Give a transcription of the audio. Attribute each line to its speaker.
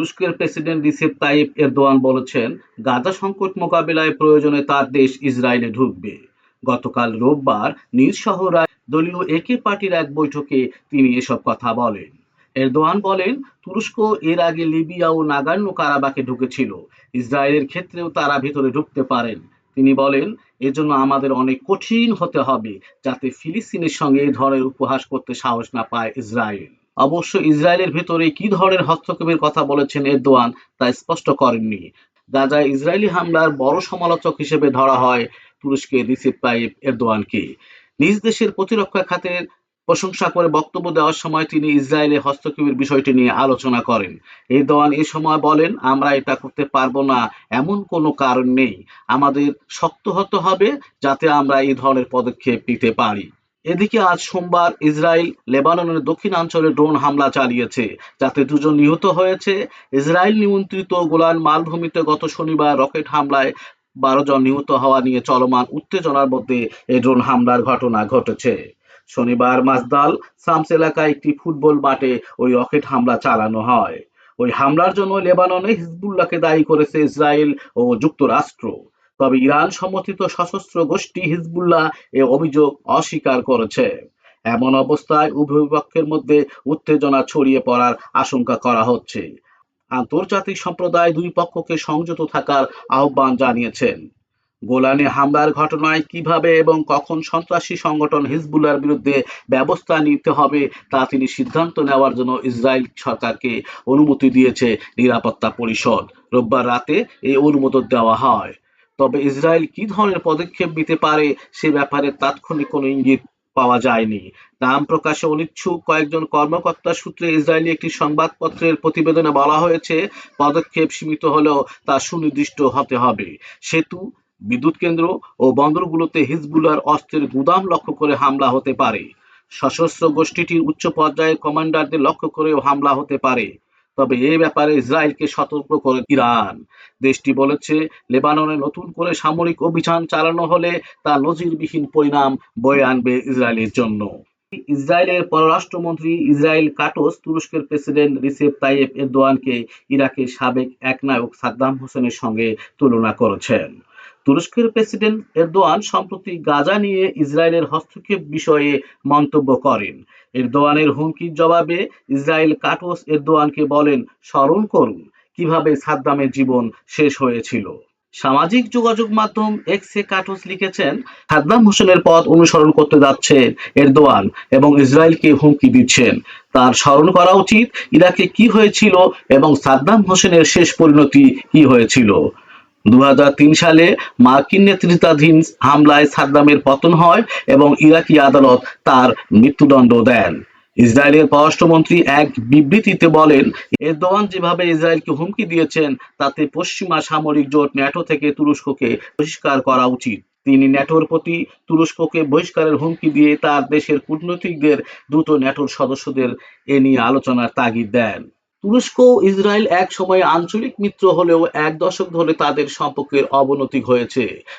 Speaker 1: তুরস্কের president Recep Tayyip Erdogan বলেছেন, গাজা সংকট মোকাবিলায় প্রয়োজনে তার দেশ ইসরায়েলে ঢুকবে। গতকাল রোববার নিজ শহরায় দলীয় একে পার্টির এক বৈঠকে তিনি এসব কথা বলেন। এরদোয়ান বলেন, তুরস্ক এর আগে লিবিয়া ও নাগান্য কারাবাকে ঢুকেছিল। ইসরায়েলের ক্ষেত্রেও তারা ভিতরে ঢুকতে পারেন। তিনি বলেন, এজন্য আমাদের অনেক কঠিন হতে হবে যাতে ফিলিস্তিনের সঙ্গে এই ধরনের উপহাস করতে সাহস না পায় ইসরায়েল। অবশ্য ইসরায়েলের ভেতরে কি ধরনের হস্তক্ষেপের কথা বলেছেন এরদোয়ান তা স্পষ্ট করেননি। গাজায় ইসরায়েলি হামলার বড় সমালোচক হিসেবে ধরা হয় তুরস্কের রিসেপ তাইপ এরদোয়ানকে। নিজ দেশের প্রতিরক্ষা খাতের প্রশংসা করে বক্তব্য দেওয়ার সময় তিনি ইসরায়েলের হস্তক্ষেপের বিষয়টি নিয়ে আলোচনা করেন। এরদোয়ান এ সময় বলেন, আমরা এটা করতে পারব না, এমন কোনো কারণ নেই। আমাদের শক্ত হতে হবে যাতে আমরা এই ধরনের পদক্ষেপ নিতে পারি। এদিকে আজ সোমবার ইসরায়েল লেবাননের দক্ষিণাঞ্চলে ড্রোন হামলা চালিয়েছে, যাতে দুজন নিহত হয়েছে। ইসরায়েল নিয়ন্ত্রিত গোলান মালভূমিতে গত শনিবার রকেট হামলায় বারো জন নিহত হওয়া নিয়ে চলমান উত্তেজনার মধ্যে এই ড্রোন হামলার ঘটনা ঘটেছে। শনিবার মাসদাল সামস এলাকায় একটি ফুটবল মাঠে ওই রকেট হামলা চালানো হয়। ওই হামলার জন্য লেবাননে হিজবুল্লাহকে দায়ী করেছে ইসরায়েল ও যুক্তরাষ্ট্র। তবে ইরান সমর্থিত সশস্ত্র গোষ্ঠী হিজবুল্লাহ এ অভিযোগ অস্বীকার করেছে। এমন অবস্থায় উভয় পক্ষের মধ্যে উত্তেজনা ছড়িয়ে পড়ার আশঙ্কা করা হচ্ছে। আন্তর্জাতিক সম্প্রদায় দুই পক্ষকে সংযত থাকার আহ্বান জানিয়েছেন। গোলানে হামলার ঘটনায় কীভাবে এবং কখন সন্ত্রাসী সংগঠন হিজবুল্লাহর বিরুদ্ধে ব্যবস্থা নিতে হবে তা তিনি সিদ্ধান্ত নেওয়ার জন্য ইসরায়েল সরকারকে অনুমতি দিয়েছে নিরাপত্তা পরিষদ। রোববার রাতে এই অনুমোদন দেওয়া হয়। তবে ইসরায়েল কি ধরনের পদক্ষেপ নিতে পারে সে ব্যাপারে তাৎক্ষণিক কোনো ইঙ্গিত পাওয়া যায়নি। নাম প্রকাশে অনিচ্ছুক কয়েকজন কর্মকর্তা সূত্রে ইসরায়েলি একটি সংবাদপত্রের প্রতিবেদনে বলা হয়েছে, পদক্ষেপ সীমিত হলেও তা সুনির্দিষ্ট হতে হবে। সেতু, বিদ্যুৎ কেন্দ্র ও বন্দরগুলোতে হিজবুল্লাহর অস্ত্রের গুদাম লক্ষ্য করে হামলা হতে পারে। সশস্ত্র গোষ্ঠীটির উচ্চ পর্যায়ের কমান্ডারদের লক্ষ্য করেও হামলা হতে পারে। তবে এ ব্যাপারে ইসরায়েলকে সতর্ক করে ইরান। দেশটি বলেছে, লেবাননে নতুন করে সামরিক অভিযান চালানো হলে তা নজিরবিহীন পরিণাম বয়ে আনবে ইসরায়েলের জন্য। ইসরায়েলের পররাষ্ট্রমন্ত্রী ইসরায়েল কাটোস তুরস্কের প্রেসিডেন্ট রিসেপ তাইয়েপ এরদোয়ানকে ইরাকের সাবেক একনায়ক সাদ্দাম হোসেনের সঙ্গে তুলনা করেছেন। তুরস্কের প্রেসিডেন্ট এরদোয়ান সম্প্রতি গাজা নিয়ে ইসরায়েলের হস্তক্ষেপ বিষয়ে মন্তব্য করেন। এরদোয়ানের হুমকির জবাবে ইসরায়েল কাটোস এরদোয়ানকে বলেন, স্মরণ করুন কীভাবে সাদ্দামের জীবন শেষ হয়েছিল। সামাজিক যোগাযোগ মাধ্যম এক্সে কাটোস লিখেছেন, সাদ্দাম হোসেনের পথ অনুসরণ করতে যাচ্ছে এরদোয়ান এবং ইসরায়েলকে হুমকি দিচ্ছেন। তার স্মরণ করা উচিত ইরাকে কি হয়েছিল এবং সাদ্দাম হোসেনের শেষ পরিণতি কি হয়েছিল। দু হাজার তিন সালে মার্কিন নেতৃত্বাধীন হামলায় সাদ্দামের পতন হয় এবং ইরাকি আদালত তার মৃত্যুদণ্ড দেন। ইসরায়েলের পররাষ্ট্রমন্ত্রী এক বিবৃতিতে বলেন এরদোয়ান যেভাবে ইসরায়েলকে হুমকি দিয়েছেন, তাতে পশ্চিমা সামরিক জোট ন্যাটো থেকে তুরস্ককে বহিষ্কার করা উচিত। তিনি ন্যাটোর প্রতি তুরস্ককে বহিষ্কারের হুমকি দিয়ে তার দেশের কূটনৈতিকদের দ্রুত ন্যাটোর সদস্যদের এ নিয়ে আলোচনার তাগিদ দেন। তুরস্ক ইসরায়েল এক সময়ে আঞ্চলিক মিত্র হলেও এক দশক ধরে তাদের সম্পর্কের অবনতি হয়েছে